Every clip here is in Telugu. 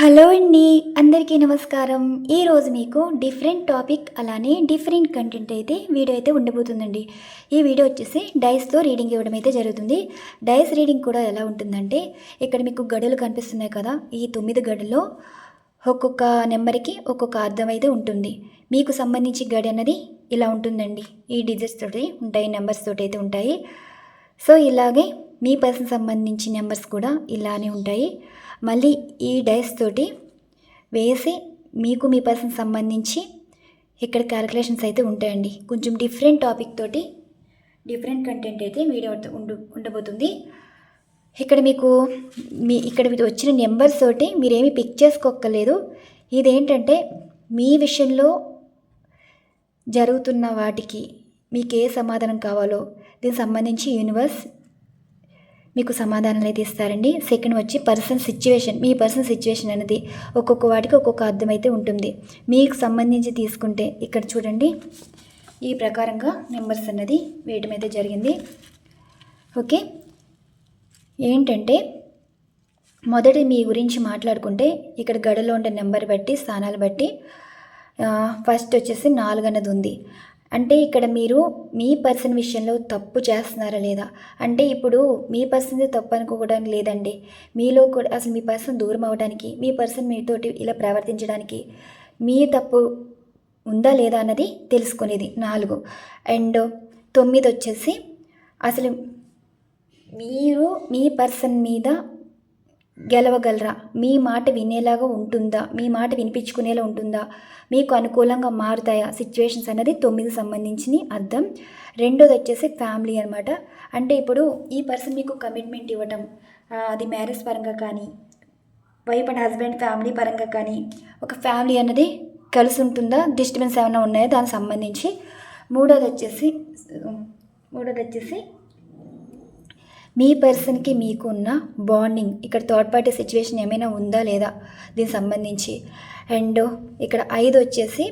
హలో అండి అందరికీ నమస్కారం. ఈరోజు మీకు డిఫరెంట్ టాపిక్ అలానే డిఫరెంట్ కంటెంట్ అయితే వీడియో అయితే ఉండబోతుందండి. ఈ వీడియో వచ్చేసి డైస్తో రీడింగ్ ఇవ్వడం అయితే జరుగుతుంది. డైస్ రీడింగ్ కూడా ఎలా ఉంటుందంటే ఇక్కడ మీకు గడులు కనిపిస్తున్నాయి కదా ఈ తొమ్మిది గడుల్లో ఒక్కొక్క నెంబర్కి ఒక్కొక్క అర్థం అయితే ఉంటుంది. మీకు సంబంధించి గడి అన్నది ఇలా ఉంటుందండి. ఈ డిజిట్స్ తోటి ఉంటాయి నెంబర్స్ తోటి అయితే ఉంటాయి. సో ఇలాగే మీ పర్సన్ సంబంధించి నెంబర్స్ కూడా ఇలానే ఉంటాయి. మళ్ళీ ఈ డైస్ తోటి వేసి మీకు మీ పర్సన్ సంబంధించి ఇక్కడ క్యాలిక్యులేషన్స్ అయితే ఉంటాయండి. కొంచెం డిఫరెంట్ టాపిక్ తోటి డిఫరెంట్ కంటెంట్ అయితే వీడియో ఉండు ఉండబోతుంది. ఇక్కడ మీకు మీ ఇక్కడ వచ్చిన నెంబర్స్ తోటి మీరేమీ పిక్ చేసుకోక్కర్లేదు. ఇదేంటంటే మీ విషయంలో జరుగుతున్న వాటికి మీకు ఏ సమాధానం కావాలో దీనికి సంబంధించి యూనివర్స్ మీకు సమాధానాలు అయితే ఇస్తారండి. సెకండ్ వచ్చి పర్సన్ సిచ్యువేషన్ మీ పర్సన్ సిచ్యువేషన్ అనేది ఒక్కొక్క వాటికి ఒక్కొక్క అర్థం అయితే ఉంటుంది. మీకు సంబంధించి తీసుకుంటే ఇక్కడ చూడండి. ఈ ప్రకారంగా నెంబర్స్ అన్నది వేయటం అయితే జరిగింది. ఓకే ఏంటంటే మొదటి మీ గురించి మాట్లాడుకుంటే ఇక్కడ గడలో ఉండే నెంబర్ బట్టి స్థానాలు బట్టి ఫస్ట్ వచ్చేసి నాలుగు అన్నది ఉంది. అంటే ఇక్కడ మీరు మీ పర్సన్ విషయంలో తప్పు చేస్తున్నారా లేదా? అంటే ఇప్పుడు మీ పర్సన్ తప్పు అనుకోవడానికి లేదండి. మీలో కూడా అసలు మీ పర్సన్ దూరం అవ్వడానికి మీ పర్సన్ మీతోటి ఇలా ప్రవర్తించడానికి మీ తప్పు ఉందా లేదా అన్నది తెలుసుకునేది నాలుగు. అండ్ తొమ్మిది వచ్చేసి అసలు మీరు మీ పర్సన్ మీద గెలవగలరా? మీ మాట వినేలాగా ఉంటుందా? మీ మాట వినిపించుకునేలా ఉంటుందా? మీకు అనుకూలంగా మారుతాయా? సిచ్యువేషన్స్ అనేది తొమ్మిది సంబంధించిన అర్థం. రెండోది వచ్చేసి ఫ్యామిలీ అనమాట అంటే ఇప్పుడు ఈ పర్సన్ మీకు కమిట్మెంట్ ఇవ్వటం అది మ్యారేజ్ పరంగా కానీ వైఫ్ అండ్ హస్బెండ్ ఫ్యామిలీ పరంగా కానీ ఒక ఫ్యామిలీ అన్నది కలిసి ఉంటుందా? డిస్టర్బెన్స్ ఏమైనా ఉన్నాయో? దానికి సంబంధించి. మూడోది వచ్చేసి మూడోది వచ్చేసి మీ పర్సన్కి మీకు ఉన్న బాండింగ్ ఇక్కడ థర్డ్ పార్టీ సిచ్యువేషన్ ఏమైనా ఉందా లేదా దీనికి సంబంధించి? అండ్ ఇక్కడ ఐదు వచ్చేసి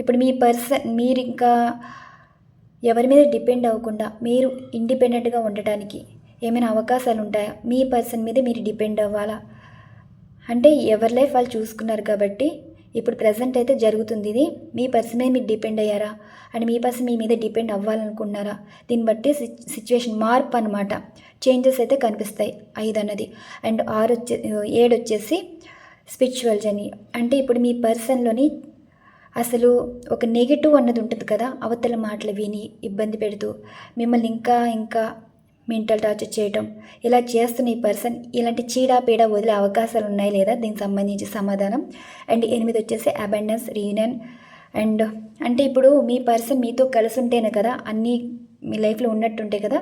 ఇప్పుడు మీ పర్సన్ మీరు ఇంకా ఎవరి మీద డిపెండ్ అవ్వకుండా మీరు ఇండిపెండెంట్గా ఉండటానికి ఏమైనా అవకాశాలు ఉంటాయా? మీ పర్సన్ మీద మీరు డిపెండ్ అవ్వాలా? అంటే ఎవరి లైఫ్ వాళ్ళు చూసుకున్నారు కాబట్టి ఇప్పుడు ప్రజెంట్ అయితే జరుగుతుంది. ఇది మీ పర్సన్ మీరు డిపెండ్ అయ్యారా? అండ్ మీ పర్సన్ మీ మీద డిపెండ్ అవ్వాలనుకున్నారా దీన్ని బట్టి సిచ్యువేషన్ మార్పు అనమాట చేంజెస్ అయితే కనిపిస్తాయి. ఐదు అన్నది. అండ్ ఆరు వచ్చే ఏడు వచ్చేసి స్పిరిచువల్ జర్నీ అంటే ఇప్పుడు మీ పర్సన్లోని అసలు ఒక నెగిటివ్ అన్నది ఉంటుంది కదా? అవతల మాటలు విని ఇబ్బంది పెడుతూ మిమ్మల్ని ఇంకా ఇంకా మెంటల్ టార్చర్ చేయటం ఇలా చేస్తున్న ఈ పర్సన్ ఇలాంటి చీడాపీడ వదిలే అవకాశాలు ఉన్నాయి లేదా? దీనికి సంబంధించి సమాధానం. అండ్ ఎనిమిది వచ్చేసి అబెండెన్స్ రీయూనియన్ అండ్ అంటే ఇప్పుడు మీ పర్సన్ మీతో కలిసి ఉంటేనే కదా అన్నీ మీ లైఫ్లో ఉన్నట్టుంటే కదా?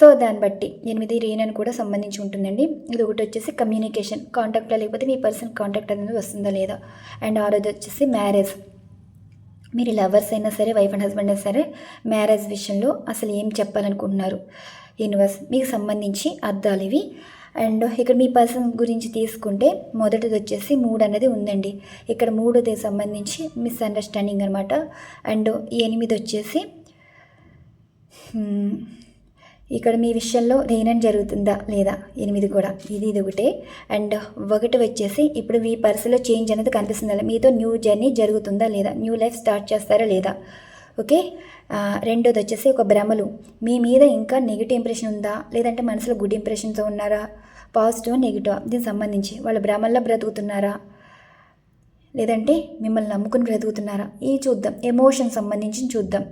సో దాన్ని బట్టి ఎనిమిది రీయూనియన్ కూడా సంబంధించి ఉంటుందండి. ఇది ఒకటి వచ్చేసి కమ్యూనికేషన్ కాంటాక్ట్లో లేకపోతే మీ పర్సన్ కాంటాక్ట్ అనేది వస్తుందా లేదా? అండ్ ఆరోజు వచ్చేసి మ్యారేజ్ మీరు లవర్స్ అయినా సరే వైఫ్ అండ్ హస్బెండ్ అయినా సరే మ్యారేజ్ విషయంలో అసలు ఏం చెప్పాలనుకుంటున్నారు? యూనివర్స్ మీకు సంబంధించి అర్థాలు ఇవి. అండ్ ఇక్కడ మీ పర్సన్ గురించి తీసుకుంటే మొదటిది వచ్చేసి మూడు అనేది ఉందండి. ఇక్కడ మూడోది సంబంధించి మిస్అండర్స్టాండింగ్ అనమాట అండ్ ఎనిమిది వచ్చేసి ఇక్కడ మీ విషయంలో రేనం జరుగుతుందా లేదా? ఎనిమిది కూడా. ఇది ఇది ఒకటే. అండ్ ఒకటి వచ్చేసి ఇప్పుడు మీ పర్సులో చేంజ్ అనేది కనిపిస్తుందా? మీతో న్యూ జర్నీ జరుగుతుందా లేదా? న్యూ లైఫ్ స్టార్ట్ చేస్తారా లేదా? ఓకే? రెండోది వచ్చేసి ఒక భ్రమలు. మీ మీద ఇంకా నెగిటివ్ ఇంప్రెషన్ ఉందా? లేదంటే మనసులో గుడ్ ఇంప్రెషన్తో ఉన్నారా? పాజిటివ్ నెగిటివ్ దీనికి సంబంధించి వాళ్ళ భ్రమల్లో బ్రతుకుతున్నారా? లేదంటే మిమ్మల్ని నమ్ముకుని బ్రతుకుతున్నారా? ఈ చూద్దాం. ఎమోషన్ సంబంధించి చూద్దాం.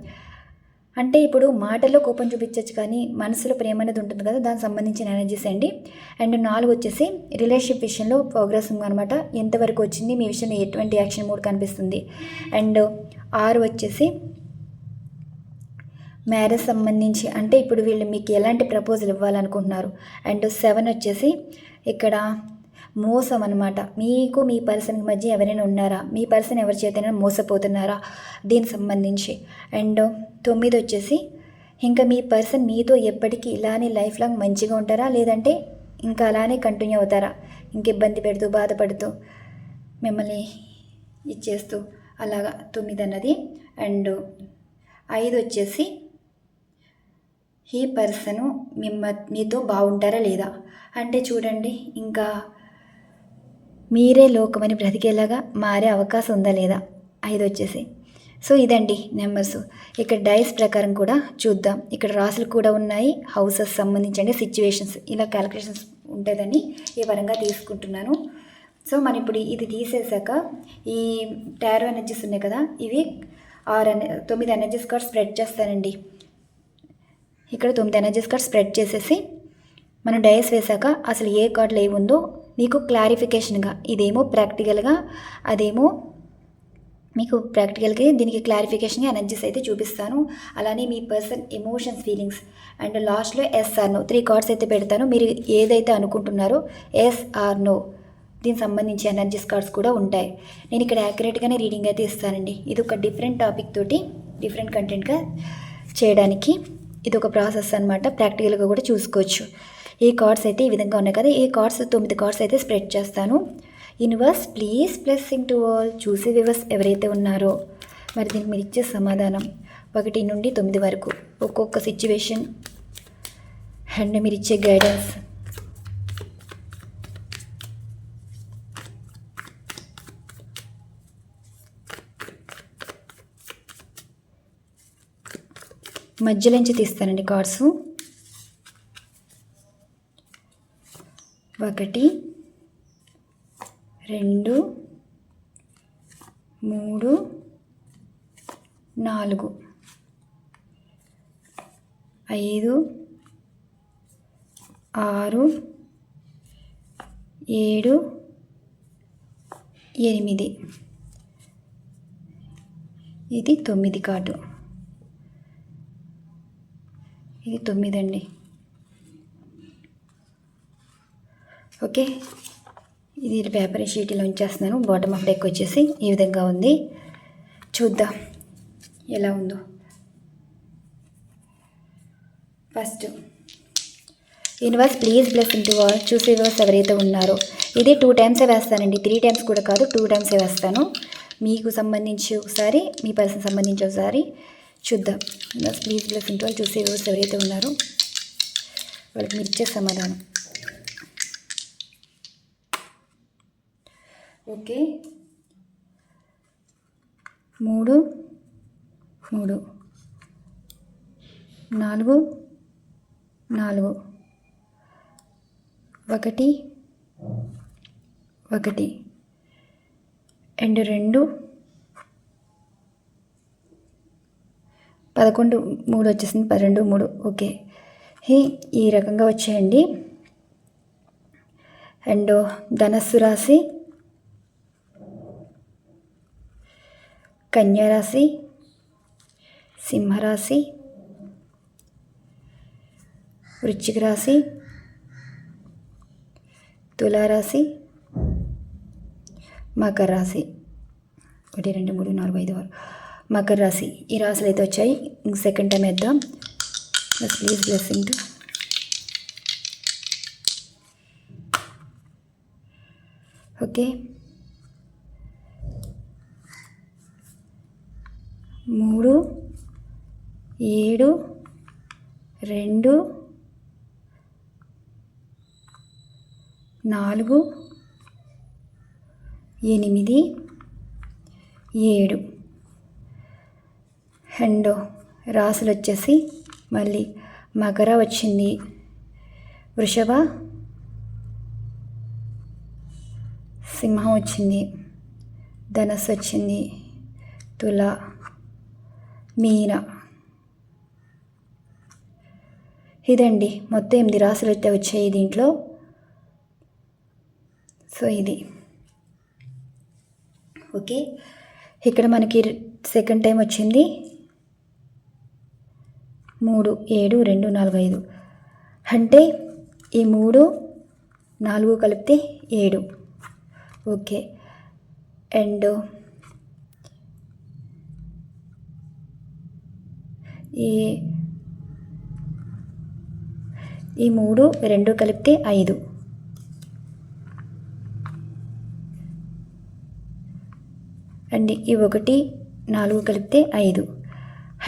అంటే ఇప్పుడు మాటల్లో కోపం చూపించవచ్చు కానీ మనసులో ప్రేమ అనేది ఉంటుంది కదా దానికి సంబంధించిన ఎనర్జీస్ అండి. అండ్ నాలుగు వచ్చేసి రిలేషన్షిప్ విషయంలో ప్రోగ్రెస్ అనమాట ఎంతవరకు వచ్చింది మీ విషయంలో ఎటువంటి యాక్షన్ మూడ్ కనిపిస్తుంది? అండ్ ఆరు వచ్చేసి మ్యారేజ్ సంబంధించి అంటే ఇప్పుడు వీళ్ళు మీకు ఎలాంటి ప్రపోజల్ ఇవ్వాలనుకుంటున్నారు? అండ్ సెవెన్ వచ్చేసి ఇక్కడ మోసం అనమాట మీకు మీ పర్సన్కి మధ్య ఎవరైనా ఉన్నారా? మీ పర్సన్ ఎవరి చేతైనా మోసపోతున్నారా? దీనికి సంబంధించి. అండ్ తొమ్మిది వచ్చేసి ఇంకా మీ పర్సన్ మీతో ఎప్పటికీ ఇలానే లైఫ్ లాంగ్ మంచిగా ఉంటారా? లేదంటే ఇంకా అలానే కంటిన్యూ అవుతారా? ఇంక ఇబ్బంది పెడుతూ బాధపడుతూ మిమ్మల్ని ఇచ్చేస్తూ అలాగా తొమ్మిది అన్నది. అండ్ ఐదు వచ్చేసి ఈ పర్సను మిమ్మ మీతో బాగుంటారా లేదా? అంటే చూడండి ఇంకా మీరే లోకమని బ్రతికేలాగా మారే అవకాశం ఉందా లేదా? ఐదు వచ్చేసి సో ఇదండి నెంబర్స్. ఇక్కడ డైస్ ప్రకారం కూడా చూద్దాం. ఇక్కడ రాసులు కూడా ఉన్నాయి. హౌసెస్ సంబంధించండి సిచ్యువేషన్స్. ఇలా క్యాలిక్యులేషన్స్ ఉంటుందని ఈ పరంగా తీసుకుంటున్నాను. సో మనం ఇప్పుడు ఇది తీసేసాక ఈ టారో ఎనర్జీస్ ఉన్నాయి కదా ఇవి ఆరు తొమ్మిది ఎనర్జీస్ కార్డ్ స్ప్రెడ్ చేస్తానండి. ఇక్కడ తొమ్మిది ఎనర్జీస్ కార్డ్ స్ప్రెడ్ చేసేసి మనం డైస్ వేసాక అసలు ఏ కార్డులో ఏముందో మీకు క్లారిఫికేషన్గా ఇదేమో ప్రాక్టికల్గా అదేమో మీకు ప్రాక్టికల్గా దీనికి క్లారిఫికేషన్గా ఎనర్జీస్ అయితే చూపిస్తాను. అలానే మీ పర్సన్ ఎమోషన్స్ ఫీలింగ్స్ అండ్ లాస్ట్లో yes or no three cards అయితే పెడతాను. మీరు ఏదైతే అనుకుంటున్నారో ఎస్ ఆర్ నో దీనికి సంబంధించి ఎనర్జీస్ కార్డ్స్ కూడా ఉంటాయి. నేను ఇక్కడ యాక్యురేట్గానే రీడింగ్ అయితే ఇస్తానండి. ఇది ఒక డిఫరెంట్ టాపిక్ తోటి డిఫరెంట్ కంటెంట్గా చేయడానికి. ఇది ఒక ప్రాసెస్ అనమాట ప్రాక్టికల్గా కూడా చూసుకోవచ్చు. ఈ కార్డ్స్ అయితే ఈ విధంగా ఉన్నాయి కదా. ఈ కార్డ్స్ తొమ్మిది కార్డ్స్ అయితే స్ప్రెడ్ చేస్తాను. Universe please blessing to all. చూసే వివర్స్ ఎవరైతే ఉన్నారో మరి దీనికి మీరు ఇచ్చే సమాధానం ఒకటి నుండి తొమ్మిది వరకు. ఒక్కొక్క సిచ్యువేషన్ అండ్ మీరు ఇచ్చే గైడెన్స్. మధ్యలోంచి తీస్తానండి కార్డ్స్. ఒకటి రెండు మూడు నాలుగు ఐదు ఆరు ఏడు ఎనిమిది. ఇది తొమ్మిది కార్డు. ఇది తొమ్మిది అండి ఓకే. ఇది పేపర్ షీట్ ఇలా ఉంచేస్తున్నాను. బాటమ్ ఆఫ్ డెక్ వచ్చేసి ఈ విధంగా ఉంది. చూద్దాం ఎలా ఉందో. First universe please bless into all చూసే వర్స్ ఎవరైతే ఉన్నారో. ఇది టూ టైమ్సే వేస్తానండి. త్రీ టైమ్స్ కూడా కాదు టూ టైమ్సే వేస్తాను. మీకు సంబంధించి ఒకసారి మీ పర్సన్ సంబంధించి ఒకసారి చూద్దాం. Universe please bless into all చూసే వర్స్ ఎవరైతే ఉన్నారో వాళ్ళకి మీరు ఇచ్చే సమాధానం. ఓకే. మూడు మూడు నాలుగు నాలుగు ఒకటి ఒకటి అండ్ రెండు పదకొండు మూడు వచ్చేసింది పన్నెండు మూడు ఓకే. ఈ రకంగా వచ్చాయండి. అండ్ ధనస్సు రాశి కన్యారాశి సింహరాశి వృశ్చిక రాశి తులారాశి మకర రాశి. ఒకటి రెండు మూడు నాలుగు ఐదు ఆరు. మకర రాశి. ఈ రాశులు అయితే వచ్చాయి. ఇంక సెకండ్ టైం వేద్దాం. ప్లీజ్ బ్లెస్సింగ్ టు ఓకే మూడు ఏడు రెండు నాలుగు ఎనిమిది ఏడు. అండ్ రాసులు వచ్చేసి మళ్ళీ మకర వచ్చింది. వృషభ సింహం వచ్చింది. ధనస్సు వచ్చింది. తుల మీన. ఇదండి. మొత్తం ఎనిమిది రాసులు అయితే వచ్చాయి దీంట్లో. సో ఇది. ఓకే. ఇక్కడ మనకి సెకండ్ టైం వచ్చింది. మూడు ఏడు రెండు నాలుగు ఐదు. అంటే ఈ మూడు నాలుగు కలిపితే ఏడు. ఓకే. అండ్ ఈ ఈ మూడు రెండు కలిపితే ఐదు. అండ్ ఈ ఒకటి నాలుగు కలిపితే ఐదు.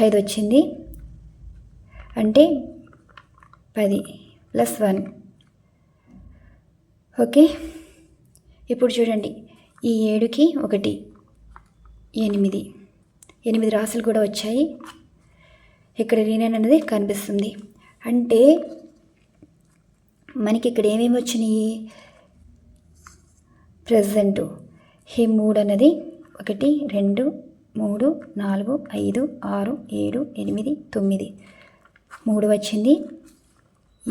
ఐదు వచ్చింది అంటే పది ప్లస్ వన్. ఓకే? ఇప్పుడు చూడండి. ఈ ఏడుకి ఒకటి ఎనిమిది. ఎనిమిది రాసులు కూడా వచ్చాయి. ఇక్కడ రీనన్ అనేది కనిపిస్తుంది. అంటే మనకి ఇక్కడ ఏమేమి వచ్చినాయి? ప్రజెంట్. ఈ మూడు అన్నది ఒకటి రెండు మూడు నాలుగు ఐదు ఆరు ఏడు ఎనిమిది తొమ్మిది. మూడు వచ్చింది.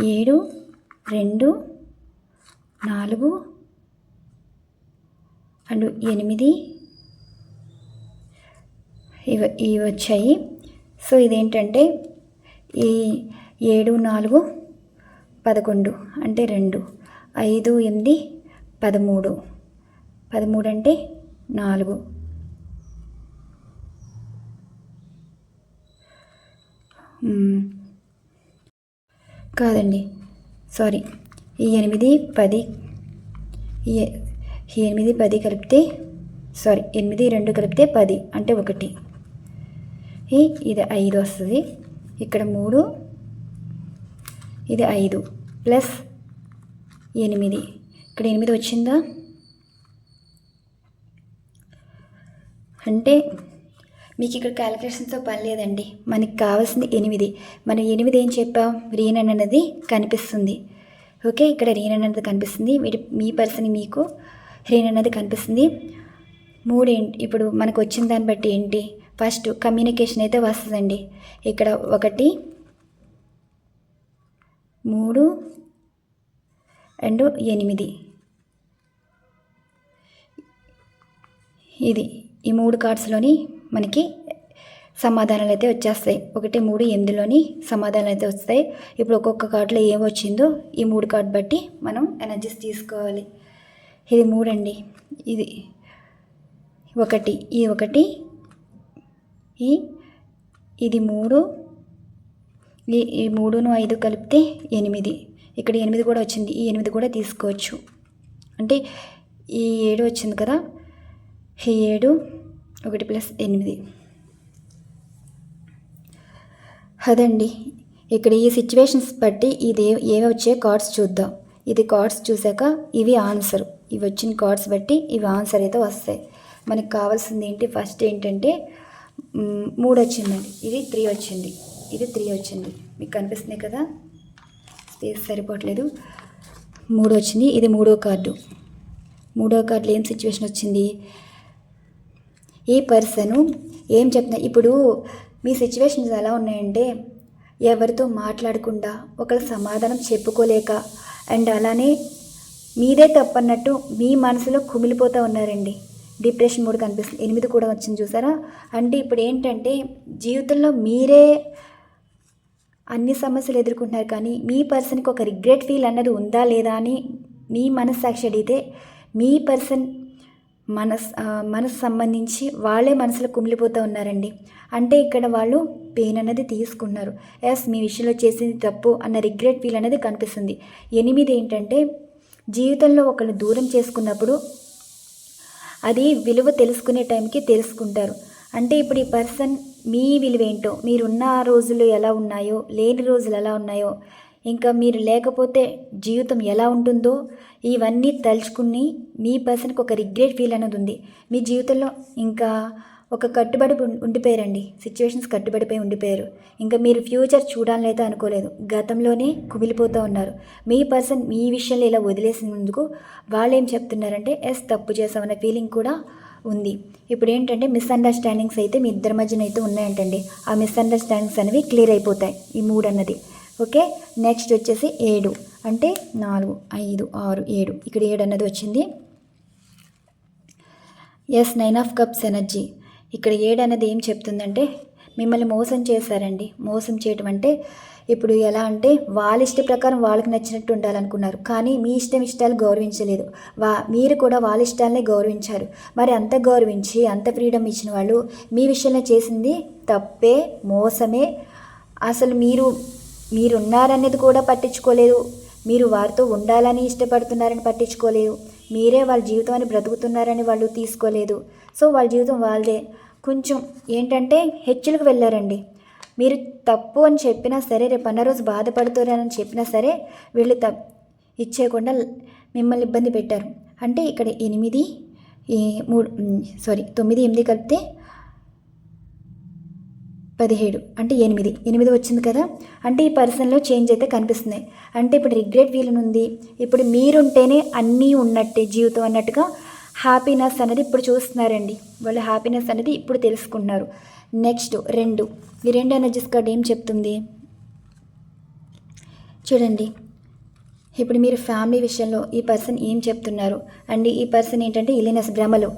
ఏడు రెండు నాలుగు అండ్ ఎనిమిది. ఇవి ఇవి వచ్చాయి. సో ఇదేంటంటే ఈ ఏడు నాలుగు పదకొండు అంటే రెండు. ఐదు ఎనిమిది పదమూడు. పదమూడు అంటే నాలుగు. కాదండి. సారీ. ఈ ఎనిమిది పది ఈ ఎనిమిది పది కలిపితే సారీ ఎనిమిది రెండు కలిపితే పది అంటే ఒకటి. ఇది ఐదు వస్తుంది. ఇక్కడ మూడు ఇది ఐదు ప్లస్ ఎనిమిది. ఇక్కడ ఎనిమిది వచ్చిందా? అంటే మీకు ఇక్కడ క్యాలిక్యులేషన్తో పని లేదండి. మనకి కావాల్సింది ఎనిమిది. మనం ఎనిమిది ఏం చెప్పాం? రీనన్ అనేది కనిపిస్తుంది. ఓకే? ఇక్కడ రీనన్ అనేది కనిపిస్తుంది. వీటి మీ పర్సన్ మీకు రీనన్ అనేది కనిపిస్తుంది. మూడు ఇప్పుడు మనకు వచ్చిన దాన్ని బట్టి ఏంటి? ఫస్ట్ కమ్యూనికేషన్ అయితే వస్తుందండి. ఇక్కడ ఒకటి మూడు అండ్ ఎనిమిది. ఇది ఈ మూడు కార్డ్స్లోని మనకి సమాధానాలు అయితే వచ్చేస్తాయి. ఒకటి మూడు ఎనిమిదిలోని సమాధానాలు అయితే వస్తాయి. ఇప్పుడు ఒక్కొక్క కార్డులో ఏం వచ్చిందో ఈ మూడు కార్డు బట్టి మనం ఎనర్జీస్ తీసుకోవాలి. ఇది మూడండి. ఇది ఒకటి ఈ ఒకటి ఈ ఇది మూడు ఈ ఈ మూడును ఐదు కలిపితే ఎనిమిది. ఇక్కడ ఎనిమిది కూడా వచ్చింది. ఈ ఎనిమిది కూడా తీసుకోవచ్చు. అంటే ఈ ఏడు వచ్చింది కదా? ఈ ఏడు ఒకటి ప్లస్ ఎనిమిది. అదండి. ఇక్కడ ఈ సిచ్యువేషన్స్ బట్టి ఇది ఏమి వచ్చే కార్డ్స్ చూద్దాం. ఇది కార్డ్స్ చూసాక ఇవి ఆన్సర్ ఇవి వచ్చిన కార్డ్స్ బట్టి ఇవి ఆన్సర్ అయితే వస్తాయి. మనకి కావాల్సింది ఏంటి? ఫస్ట్ ఏంటంటే మూడు వచ్చిందండి. ఇది త్రీ వచ్చింది. ఇది త్రీ వచ్చింది. మీకు కనిపిస్తుంది కదా? స్పేస్ సరిపోవట్లేదు. మూడు వచ్చింది. ఇది మూడో కార్డు మూడో కార్డులో ఏం సిచ్యువేషన్ వచ్చింది? ఈ పర్సను ఏం చెప్తున్నా ఇప్పుడు మీ సిచ్యువేషన్స్ ఎలా ఉన్నాయంటే ఎవరితో మాట్లాడకుండా ఒకళ్ళ సమాధానం చెప్పుకోలేక అండ్ అలానే మీదే తప్పన్నట్టు మీ మనసులో కుమిలిపోతూ ఉన్నారండి. డిప్రెషన్ మూడు కనిపిస్తుంది. ఎనిమిది కూడా వచ్చింది చూసారా? అంటే ఇప్పుడు ఏంటంటే జీవితంలో మీరే అన్ని సమస్యలు ఎదుర్కొంటున్నారు కానీ మీ పర్సన్కి ఒక రిగ్రెట్ ఫీల్ అన్నది ఉందా లేదా అని మీ మనస్సాక్షి అడిగితే మీ పర్సన్ మనస్ మనసు సంబంధించి వాళ్ళే మనసులో కుమిలిపోతూ ఉన్నారండి. అంటే ఇక్కడ వాళ్ళు పెయిన్ అనేది తీసుకున్నారు. ఎస్ మీ విషయంలో చేసింది తప్పు అన్న రిగ్రెట్ ఫీల్ అనేది కనిపిస్తుంది. ఎనిమిది ఏంటంటే జీవితంలో ఒకళ్ళు దూరం చేసుకున్నప్పుడు అది విలువ తెలుసుకునే టైంకి తెలుసుకుంటారు. అంటే ఇప్పుడు ఈ పర్సన్ మీ విలువ ఏంటో మీరున్న రోజులు ఎలా ఉన్నాయో లేని రోజులు ఎలా ఉన్నాయో ఇంకా మీరు లేకపోతే జీవితం ఎలా ఉంటుందో ఇవన్నీ తలుచుకుని మీ పర్సన్కి ఒక రిగ్రెట్ ఫీల్ అనేది ఉంది. మీ జీవితంలో ఇంకా ఒక కట్టుబడి ఉం- ఉండిపోయారండి. సిచ్యువేషన్స్ కట్టుబడిపోయి ఉండిపోయారు. ఇంకా మీరు ఫ్యూచర్ చూడాలని అయితే అనుకోలేదు. గతంలోనే కుమిలిపోతూ ఉన్నారు. మీ పర్సన్ మీ విషయంలో ఇలా వదిలేసినందుకు వాళ్ళు ఏం చెప్తున్నారంటే ఎస్ తప్పు చేసామన్న ఫీలింగ్ కూడా ఉంది. ఇప్పుడు ఏంటంటే మిస్అండర్స్టాండింగ్స్ అయితే మీ ఇద్దరి మధ్యన అయితే ఉన్నాయంటండి. ఆ మిస్అండర్స్టాండింగ్స్ అనేవి క్లియర్ అయిపోతాయి. ఈ మూడు అన్నది ఓకే? నెక్స్ట్ వచ్చేసి ఏడు. అంటే నాలుగు ఐదు ఆరు ఏడు. ఇక్కడ ఏడు అన్నది వచ్చింది. Yes nine of cups energy ఇక్కడ ఏడు అనేది ఏం చెప్తుందంటే మిమ్మల్ని మోసం చేశారండి. మోసం చేయటం అంటే ఇప్పుడు ఎలా అంటే వాళ్ళ ఇష్ట ప్రకారం వాళ్ళకి నచ్చినట్టు ఉండాలనుకున్నారు. కానీ మీ ఇష్టం ఇష్టాలు గౌరవించలేదు. వా మీరు కూడా వాళ్ళ ఇష్టాలనే గౌరవించారు. మరి అంత గౌరవించి అంత ఫ్రీడమ్ ఇచ్చిన వాళ్ళు మీ విషయంలో చేసింది తప్పే మోసమే. అసలు మీరు మీరు ఉన్నారనేది కూడా పట్టించుకోలేదు. మీరు వారితో ఉండాలని ఇష్టపడుతున్నారని పట్టించుకోలేదు. మీరే వాళ్ళ జీవితాన్ని బ్రతుకుతున్నారని వాళ్ళు తీసుకోలేదు. సో వాళ్ళ జీవితం వాళ్ళదే. కొంచెం ఏంటంటే హెచ్చులకు వెళ్ళారండి. మీరు తప్పు అని చెప్పినా సరే రేపు అన్న రోజు బాధపడుతున్నారని చెప్పినా సరే వీళ్ళు తప్ ఇచ్చేయకుండా మిమ్మల్ని ఇబ్బంది పెట్టారు. అంటే ఇక్కడ ఎనిమిది ఈ మూడు సారీ తొమ్మిది ఎనిమిది కలిపితే పదిహేడు అంటే ఎనిమిది. ఎనిమిది వచ్చింది కదా? అంటే ఈ పర్సన్లో చేంజ్ అయితే కనిపిస్తున్నాయి అంటే ఇప్పుడు రిగ్రెట్ ఫీలింగ్ ఉంది ఇప్పుడు మీరుంటేనే అన్నీ ఉన్నట్టే జీవితం అన్నట్టుగా హ్యాపీనెస్ అనేది ఇప్పుడు చూస్తున్నారండి. వాళ్ళ హ్యాపీనెస్ అనేది ఇప్పుడు తెలుసుకుంటున్నారు. నెక్స్ట్ రెండు. ఈ రెండు ఎనర్జీస్ కార్డ్ ఏం చెప్తుంది? చూడండి. ఇప్పుడు మీరు ఫ్యామిలీ విషయంలో ఈ పర్సన్ ఏం చెప్తున్నారు? అండ్ ఈ పర్సన్ ఏంటంటే ఇలినెస్ భ్రమలు.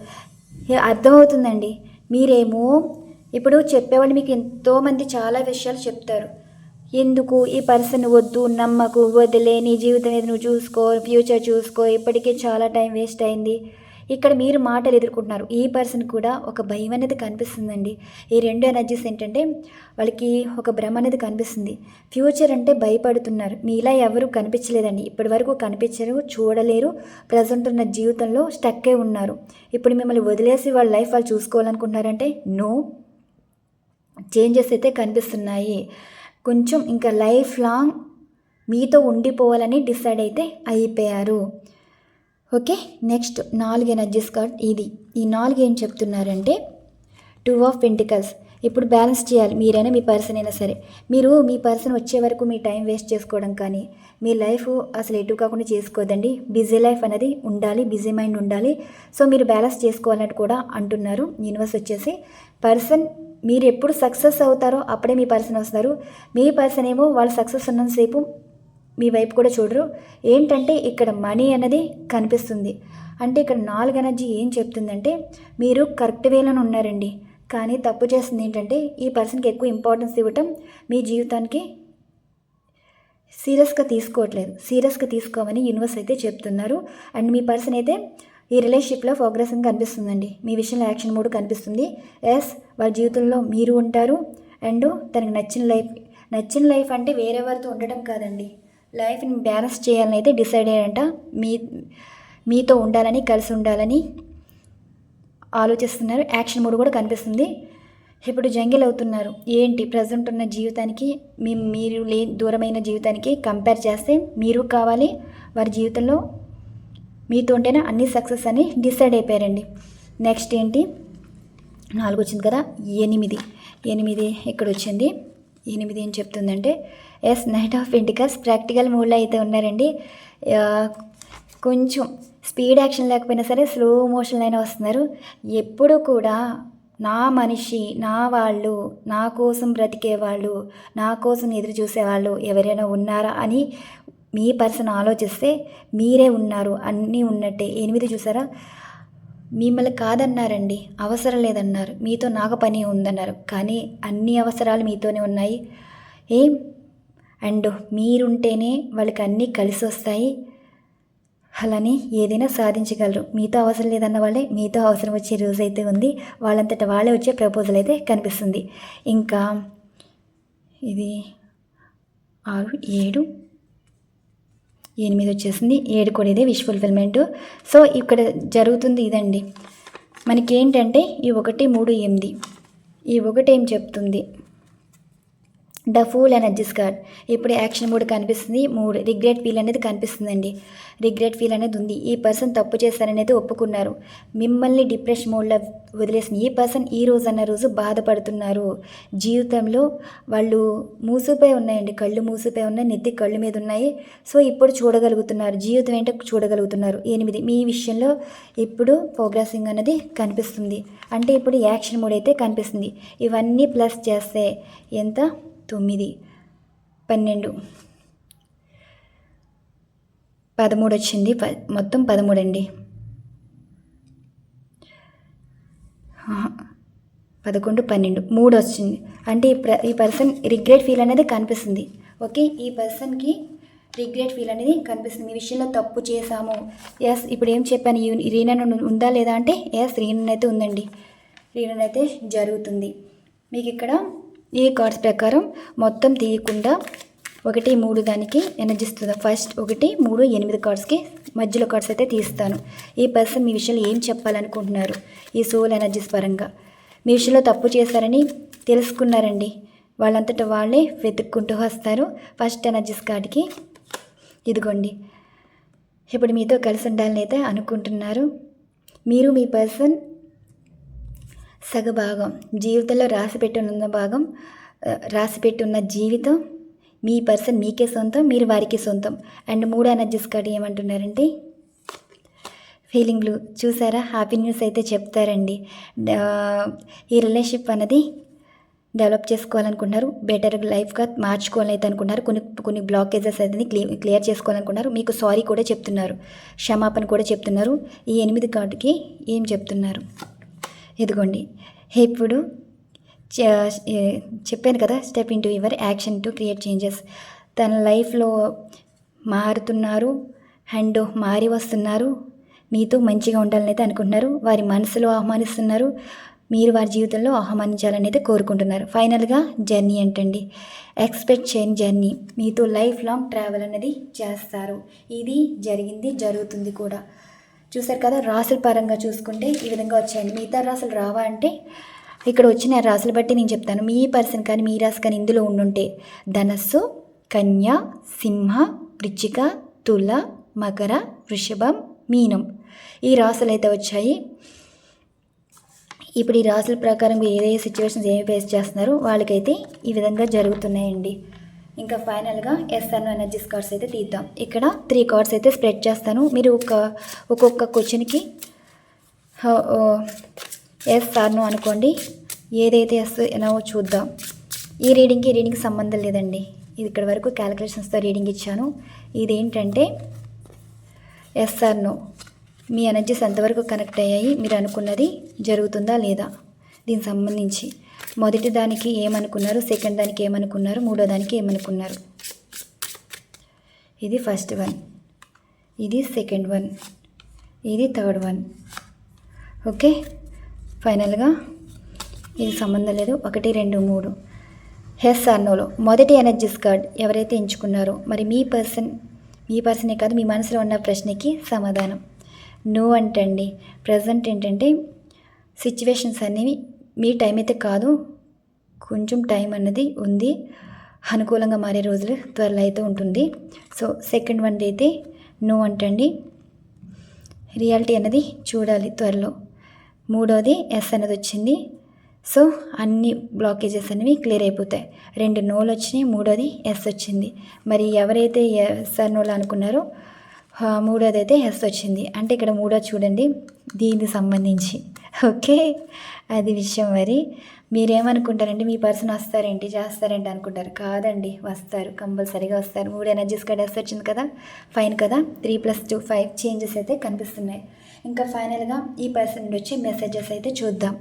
అర్థమవుతుందండి? మీరేమో ఇప్పుడు చెప్పేవాళ్ళు మీకు ఎంతోమంది చాలా విషయాలు చెప్తారు. ఎందుకు? ఈ పర్సన్ వద్దు నమ్మకు వదిలే నీ జీవితం మీద నువ్వు చూసుకో ఫ్యూచర్ చూసుకో ఇప్పటికే చాలా టైం వేస్ట్ అయింది. ఇక్కడ మీరు మాటలు ఎదుర్కొంటున్నారు. ఈ పర్సన్ కూడా ఒక భయం అనేది కనిపిస్తుందండి. ఈ రెండు ఎనర్జీస్ ఏంటంటే వాళ్ళకి ఒక భ్రమ అనేది కనిపిస్తుంది. ఫ్యూచర్ అంటే భయపడుతున్నారు. మీలా ఎవరు కనిపించలేదండి. ఇప్పటి వరకు కనిపించరు చూడలేరు. ప్రజెంట్ ఉన్న జీవితంలో స్టక్ అయి ఉన్నారు. ఇప్పుడు మిమ్మల్ని వదిలేసి వాళ్ళ లైఫ్ వాళ్ళు చూసుకోవాలనుకుంటున్నారంటే నో చేంజెస్ అయితే కనిపిస్తున్నాయి. కొంచెం ఇంకా లైఫ్ లాంగ్ మీతో ఉండిపోవాలని డిసైడ్ అయితే అయిపోయారు. ఓకే నెక్స్ట్ నాలుగు ఎనర్జీస్ కార్డ్ ఇది. ఈ నాలుగు ఏం చెప్తున్నారంటే టూ ఆఫ్ పెంటికల్స్. ఇప్పుడు బ్యాలెన్స్ చేయాలి మీరైనా మీ పర్సన్ అయినా సరే. మీరు మీ పర్సన్ వచ్చే వరకు మీ టైం వేస్ట్ చేసుకోవడం కానీ మీ లైఫ్ అసలు ఎటు కాకుండా చేసుకోదండి. బిజీ లైఫ్ అనేది ఉండాలి బిజీ మైండ్ ఉండాలి. సో మీరు బ్యాలెన్స్ చేసుకోవాలని కూడా అంటున్నారు. యూనివర్స్ వచ్చేసి పర్సన్ మీరు ఎప్పుడు సక్సెస్ అవుతారో అప్పుడే మీ పర్సన్ వస్తారు. మీ పర్సన్ ఏమో వాళ్ళు సక్సెస్ ఉన్నంతసేపు మీ వైపు కూడా చూడరు. ఏంటంటే ఇక్కడ మనీ అనేది కనిపిస్తుంది. అంటే ఇక్కడ నాలుగు ఎనర్జీ ఏం చెప్తుందంటే మీరు కరెక్ట్ వేలను ఉన్నారండి. కానీ తప్పు చేస్తుంది ఏంటంటే ఈ పర్సన్కి ఎక్కువ ఇంపార్టెన్స్ ఇవ్వటం మీ జీవితానికి సీరియస్గా తీసుకోవట్లేదు. సీరియస్గా తీసుకోమని యూనివర్స్ అయితే చెప్తున్నారు. అండ్ మీ పర్సన్ అయితే ఈ రిలేషన్షిప్లో ప్రోగ్రెసింగ్ కనిపిస్తుందండి. మీ విషయంలో యాక్షన్ మూడు కనిపిస్తుంది. ఎస్ వాళ్ళ జీవితంలో మీరు ఉంటారు. అండ్ తనకు నచ్చిన లైఫ్ నచ్చిన లైఫ్ అంటే వేరే వారితో ఉండడం కాదండి. లైఫ్ని బ్యాలెన్స్ చేయాలని అయితే డిసైడ్ అయ్యారంట. మీ మీతో ఉండాలని కలిసి ఉండాలని ఆలోచిస్తున్నారు. యాక్షన్ మూడు కూడా కనిపిస్తుంది. ఇప్పుడు జంగిల్ అవుతున్నారు. ఏంటి ప్రజెంట్ ఉన్న జీవితానికి మీ మీరు లే దూరమైన జీవితానికి కంపేర్ చేస్తే మీరు కావాలి. వారి జీవితంలో మీతో ఉంటేనే అన్ని సక్సెస్ అని డిసైడ్ అయిపోయారండి. నెక్స్ట్ ఏంటి? నాలుగు వచ్చింది కదా? ఎనిమిది. ఎనిమిది ఇక్కడ వచ్చింది ఎనిమిది ఏం చెప్తుందంటే yes knight of pentacles practical మూడ్లో అయితే ఉన్నారండి. కొంచెం స్పీడ్ యాక్షన్ లేకపోయినా సరే స్లో మోషన్లో అయినా వస్తున్నారు. ఎప్పుడు కూడా నా మనిషి నా వాళ్ళు నా కోసం బ్రతికే వాళ్ళు నా కోసం ఎదురు చూసేవాళ్ళు ఎవరైనా ఉన్నారా అని మీ పర్సన్ ఆలోచిస్తే మీరే ఉన్నారు. అన్నీ ఉన్నట్టే. ఎనిమిది చూసారా? మిమ్మల్ని కాదన్నారండి. అవసరం లేదన్నారు. మీతో నాకు పని ఉందన్నారు. కానీ అన్ని అవసరాలు మీతోనే ఉన్నాయి. ఏం? అండ్ మీరుంటేనే వాళ్ళకి అన్నీ కలిసి వస్తాయి అలానే ఏదైనా సాధించగలరు. మీతో అవసరం లేదన్న వాళ్ళే మీతో అవసరం వచ్చే రోజు అయితే ఉంది. వాళ్ళంతట వాళ్ళే వచ్చే ప్రపోజల్ అయితే కనిపిస్తుంది. ఇంకా ఇది ఆరు ఏడు ఎనిమిది వచ్చేసింది ఏడు కూడా ఇదే విష్ ఫుల్ఫిల్మెంట్ సో ఇక్కడ జరుగుతుంది ఇదండి. మనకి ఏంటంటే ఈ ఒకటి మూడు ఎనిమిది. ఈ ఒకటి ఏం చెప్తుంది? ద ఫూల్ ఎనర్జీస్ కార్డ్ ఇప్పుడు యాక్షన్ మూడు కనిపిస్తుంది. మూడు రిగ్రెట్ ఫీల్ అనేది కనిపిస్తుందండి. రిగ్రెట్ ఫీల్ అనేది ఉంది. ఈ పర్సన్ తప్పు చేశారనేది ఒప్పుకున్నారు. మిమ్మల్ని డిప్రెషన్ మోడ్లో వదిలేసిన ఈ పర్సన్ ఈ రోజు అన్న రోజు బాధపడుతున్నారు. జీవితంలో వాళ్ళు మూసిపోయి ఉన్నాయండి. కళ్ళు మూసిపోయి ఉన్నాయి. నెత్తి కళ్ళు మీద ఉన్నాయి. సో ఇప్పుడు చూడగలుగుతున్నారు. జీవితం ఏంటో చూడగలుగుతున్నారు. ఎనిమిది మీ విషయంలో ఇప్పుడు ప్రోగ్రెసింగ్ అనేది కనిపిస్తుంది. అంటే ఇప్పుడు యాక్షన్ మూడ్ అయితే కనిపిస్తుంది. ఇవన్నీ ప్లస్ చేస్తే ఎంత? తొమ్మిది పన్నెండు. పదమూడు వచ్చింది ప మొత్తం పదమూడు అండి పదకొండు పన్నెండు. మూడు వచ్చింది అంటే ఈ ప్ర ఈ పర్సన్ రిగ్రెట్ ఫీల్ అనేది కనిపిస్తుంది. ఓకే ఈ పర్సన్కి రిగ్రెట్ ఫీల్ అనేది కనిపిస్తుంది. ఈ విషయంలో తప్పు చేశాము. ఎస్ ఇప్పుడు ఏం చెప్పాను? రీనన్ ఉందా లేదా అంటే ఎస్ రీనన్ అయితే ఉందండి. రీనన్ అయితే జరుగుతుంది. మీకు ఇక్కడ ఈ కార్డ్స్ ప్రకారం మొత్తం తీయకుండా ఒకటి మూడు దానికి ఎనర్జీ ఇస్తుంది. ఫస్ట్ ఒకటి మూడు ఎనిమిది కార్డ్స్కి మధ్యలో కార్డ్స్ అయితే తీస్తాను. ఈ పర్సన్ మీ విషయంలో ఏం చెప్పాలనుకుంటున్నారు? ఈ సోల్ ఎనర్జీస్ పరంగా. మీ విషయంలో తప్పు చేశారని తెలుసుకున్నారండి. వాళ్ళంతటా వాళ్ళే వెతుక్కుంటూ వస్తారు. ఫస్ట్ ఎనర్జీస్ కార్డ్కి. ఇదిగోండి. ఇప్పుడు మీతో కలిసి ఉండాలని అయితే అనుకుంటున్నారు. మీరు మీ పర్సన్ సగభాగం. జీవితంలో రాసిపెట్టనున్న భాగం రాసిపెట్టున్న ఉన్న జీవితం మీ పర్సన్ మీకే సొంతం మీరు వారికి సొంతం. అండ్ మూడో ఎనర్జీస్ కార్డు ఏమంటున్నారంటే ఫీలింగ్ బ్లూ. చూసారా? హ్యాపీ న్యూస్ అయితే చెప్తారండి. ఈ రిలేషన్షిప్ అనేది డెవలప్ చేసుకోవాలనుకుంటున్నారు. బెటర్ లైఫ్గా మార్చుకోవాలని అయితే అనుకున్నారు కొన్ని కొన్ని బ్లాకేజెస్ అనేది క్లియర్ క్లియర్ చేసుకోవాలనుకున్నారు మీకు సారీ కూడా చెప్తున్నారు. క్షమాపణ కూడా చెప్తున్నారు. ఈ ఎనిమిది కార్డుకి ఏం చెప్తున్నారు? ఇదిగోండి. ఇప్పుడు చెప్పాను కదా step into your action to create changes తన లైఫ్లో మారుతున్నారు అండ్ మారి వస్తున్నారు మీతో మంచిగా ఉండాలని అనుకుంటున్నారు వారి మనసులో ఆహ్వానిస్తున్నారు మీరు వారి జీవితంలో ఆహ్వానించాలని అయితే కోరుకుంటున్నారు. ఫైనల్గా జర్నీ అంటండి. ఎక్స్పెక్ట్ చేయని జర్నీ మీతో లైఫ్ లాంగ్ ట్రావెల్ అనేది చేస్తారు. ఇది జరిగింది జరుగుతుంది కూడా. చూసారు కదా రాసుల పరంగా చూసుకుంటే ఈ విధంగా వచ్చాయండి. మిగతా రాసులు రావా అంటే ఇక్కడ వచ్చిన రాసులు బట్టి నేను చెప్తాను. మీ పర్సన్ కానీ మీ రాశి కానీ ఇందులో ఉండుంటే ధనస్సు కన్య సింహ వృచ్చిక తుల మకర వృషభం మీనం. ఈ రాసులు అయితే వచ్చాయి. ఇప్పుడు ఈ రాసుల ప్రకారం ఏ ఏ సిచ్యువేషన్స్ ఏమి ఫేస్ చేస్తున్నారో వాళ్ళకైతే ఈ విధంగా జరుగుతున్నాయండి. ఇంకా ఫైనల్గా ఎస్ఆర్ను ఎనర్జీస్ కార్డ్స్ అయితే తీద్దాం. ఇక్కడ త్రీ కార్డ్స్ అయితే స్ప్రెడ్ చేస్తాను. మీరు ఒక ఒక్కొక్క క్వశ్చన్కి ఎస్ ఆర్ను అనుకోండి. ఏదైతే ఎస్ ఎనవో చూద్దాం. ఈ రీడింగ్కి ఈ రీడింగ్కి సంబంధం లేదండి. ఇది ఇక్కడ వరకు క్యాలిక్యులేషన్స్తో రీడింగ్ ఇచ్చాను. ఇదేంటంటే ఎస్ ఆర్ మీ ఎనర్జీస్ ఎంతవరకు కనెక్ట్ అయ్యాయి? మీరు అనుకున్నది జరుగుతుందా లేదా? దీనికి సంబంధించి. మొదటి దానికి ఏమనుకున్నారు? సెకండ్ దానికి ఏమనుకున్నారు? మూడో దానికి ఏమనుకున్నారు? ఇది ఫస్ట్ వన్. ఇది సెకండ్ వన్. ఇది థర్డ్ వన్. ఓకే? ఫైనల్గా ఇది సంబంధం లేదు. ఒకటి రెండు మూడు. హెస్ అన్నోలో మొదటి ఎనర్జీస్ కార్డ్ ఎవరైతే ఎంచుకున్నారో మరి మీ పర్సన్ మీ పర్సనే కాదు మీ మనసులో ఉన్న ప్రశ్నకి సమాధానం. నో అంటండి ప్రజెంట్ ఏంటంటే సిచ్యువేషన్స్ అనేవి మీ టైం అయితే కాదు. కొంచెం టైం అన్నది ఉంది. అనుకూలంగా మారే రోజులు త్వరలో అయితే ఉంటుంది. సో సెకండ్ వన్ అయితే నో అంటండి. రియాలిటీ అన్నది చూడాలి త్వరలో. మూడోది ఎస్ అన్నది వచ్చింది. సో అన్ని బ్లాకేజెస్ అనేవి క్లియర్ అయిపోతాయి. రెండు నోలు వచ్చినాయి మూడోది ఎస్ వచ్చింది. మరి ఎవరైతే ఎస్ నోలు అనుకున్నారో మూడోది అయితే ఎస్ వచ్చింది. అంటే ఇక్కడ మూడో చూడండి. దీనికి సంబంధించి. ఓకే. అది విషయం మరి. మీరేమనుకుంటారంటే మీ పర్సన్ వస్తారేంటి? చేస్తారేంటి అనుకుంటారు? కాదండి. వస్తారు. కంపల్సరీగా వస్తారు. మూడు ఎనర్జీస్ కూడా వచ్చింది కదా? ఫైన్ కదా? Three plus two five changes అయితే కనిపిస్తున్నాయి. ఇంకా ఫైనల్గా ఈ పర్సన్ నుండి వచ్చే మెసేజెస్ అయితే చూద్దాం.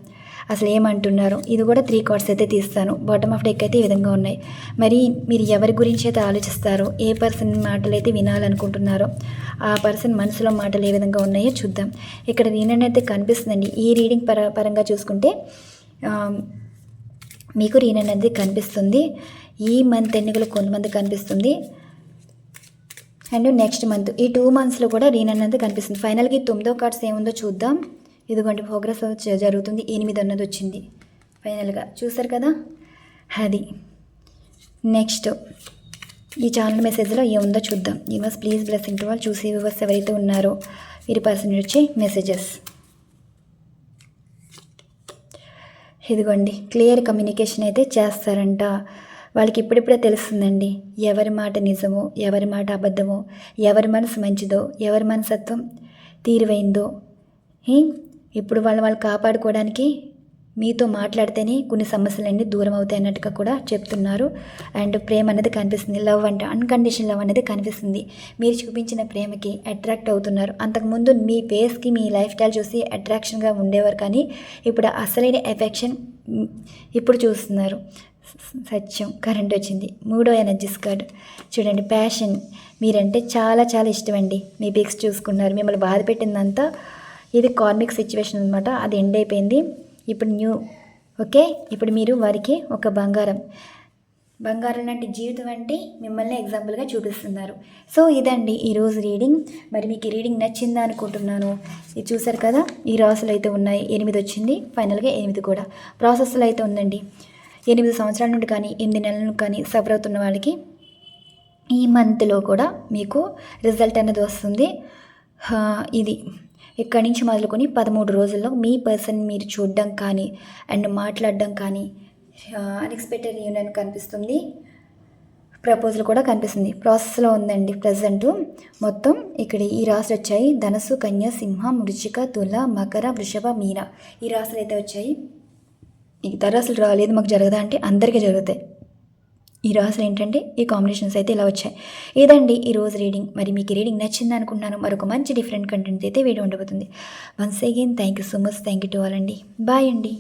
అసలు ఏమంటున్నారు? ఇది కూడా త్రీ కార్డ్స్ అయితే తీస్తాను. బాటమ్ ఆఫ్ డెక్ అయితే ఈ విధంగా ఉన్నాయి. మరి మీరు ఎవరి గురించి అయితే ఆలోచిస్తారో ఏ పర్సన్ మాటలు అయితే వినాలనుకుంటున్నారో ఆ పర్సన్ మనసులో మాటలు ఏ విధంగా ఉన్నాయో చూద్దాం. ఇక్కడ రీనన్ అయితే కనిపిస్తుందండి. ఈ రీడింగ్ పర పరంగా చూసుకుంటే మీకు రీనన్ అనేది కనిపిస్తుంది. ఈ మంత్ ఎన్నికలు కొంతమంది కనిపిస్తుంది. అండ్ నెక్స్ట్ మంత్ ఈ టూ మంత్స్లో కూడా రీన్ అన్నది కనిపిస్తుంది. ఫైనల్గా ఈ తొమ్మిదో కార్డ్స్ ఏముందో చూద్దాం. ఇదిగోండి ప్రోగ్రెస్ జరుగుతుంది. ఎనిమిది అన్నది వచ్చింది. ఫైనల్గా చూసారు కదా? అది. నెక్స్ట్ ఈ ఛానల్ మెసేజ్లో ఏముందో చూద్దాం. యూనివర్స్ ప్లీజ్ బ్లెస్సింగ్ టు వాళ్ళు చూసి వ్యూవర్స్ ఎవరైతే ఉన్నారో వీరి పర్సన్ వచ్చే మెసేజెస్. ఇదిగోండి క్లియర్ కమ్యూనికేషన్ అయితే చేస్తారంట. వాళ్ళకి ఇప్పుడిప్పుడే తెలుస్తుందండి. ఎవరి మాట నిజమో ఎవరి మాట అబద్ధమో ఎవరి మనసు మంచిదో ఎవరి మనసత్వం తీరువైందో ఇప్పుడు వాళ్ళు వాళ్ళు కాపాడుకోవడానికి మీతో మాట్లాడితేనే కొన్ని సమస్యలన్నీ దూరం అవుతాయి అన్నట్టుగా కూడా చెప్తున్నారు. అండ్ ప్రేమ అనేది కనిపిస్తుంది. లవ్ అంటే అన్కండిషన్ లవ్ అనేది కనిపిస్తుంది. మీరు చూపించిన ప్రేమకి అట్రాక్ట్ అవుతున్నారు. అంతకుముందు మీ ఫేస్కి మీ లైఫ్ స్టైల్ చూసి అట్రాక్షన్గా ఉండేవారు కానీ ఇప్పుడు అసలైన ఎఫెక్షన్ ఇప్పుడు చూస్తున్నారు. సత్యం కరెంట్ వచ్చింది. మూడో ఎనర్జీస్ కార్డ్ చూడండి ప్యాషన్ మీరంటే చాలా చాలా ఇష్టం అండి మీ పిక్స్ చూసుకున్నారు. మిమ్మల్ని బాధ పెట్టిందంతా ఇది కార్మిక్ సిచ్యువేషన్ అనమాట అది ఎండ్ అయిపోయింది. ఇప్పుడు న్యూ ఓకే? ఇప్పుడు మీరు వారికి ఒక బంగారం. బంగారం లాంటి జీవితం అంటే మిమ్మల్ని ఎగ్జాంపుల్గా చూపిస్తున్నారు. సో ఇదండి ఈరోజు రీడింగ్ మరి మీకు రీడింగ్ నచ్చిందా అనుకుంటున్నాను. ఇది చూసారు కదా? ఈ రాసులు అయితే ఉన్నాయి. ఎనిమిది వచ్చింది. ఫైనల్గా ఎనిమిది కూడా. ప్రాసెస్లో అయితే ఉందండి. ఎనిమిది సంవత్సరాల నుండి కానీ ఎనిమిది నెలల నుండి కానీ సఫర్ అవుతున్న వాళ్ళకి ఈ మంత్లో కూడా మీకు రిజల్ట్ అనేది వస్తుంది. ఇది ఇక్కడి నుంచి మొదలుకొని పదమూడు రోజుల్లో మీ పర్సన్ మీరు చూడడం కానీ అండ్ మాట్లాడడం కానీ అన్ఎక్స్పెక్టెడ్ యూనియన్ కనిపిస్తుంది. ప్రపోజల్ కూడా కనిపిస్తుంది. ప్రాసెస్లో ఉందండి ప్రజెంట్. మొత్తం ఇక్కడ ఈ రాసులు వచ్చాయి. ధనస్సు కన్య సింహ మృచిక తుల మకర వృషభ మీన. ఈ రాసులు అయితే వచ్చాయి. ఈ అసలు రాలేదు మాకు జరగదా అంటే అందరికీ జరుగుతాయి. ఈ రాశులు ఏంటంటే ఈ కాంబినేషన్స్ అయితే ఇలా వచ్చాయి. ఇదండి ఈ రోజు రీడింగ్ మరి మీకు రీడింగ్ నచ్చింది అనుకుంటున్నాను. మరొక మంచి డిఫరెంట్ కంటెంట్ అయితే వీడియో ఉండబోతుంది. Once again thank you so much thank you to all అండి. బాయ్ అండి.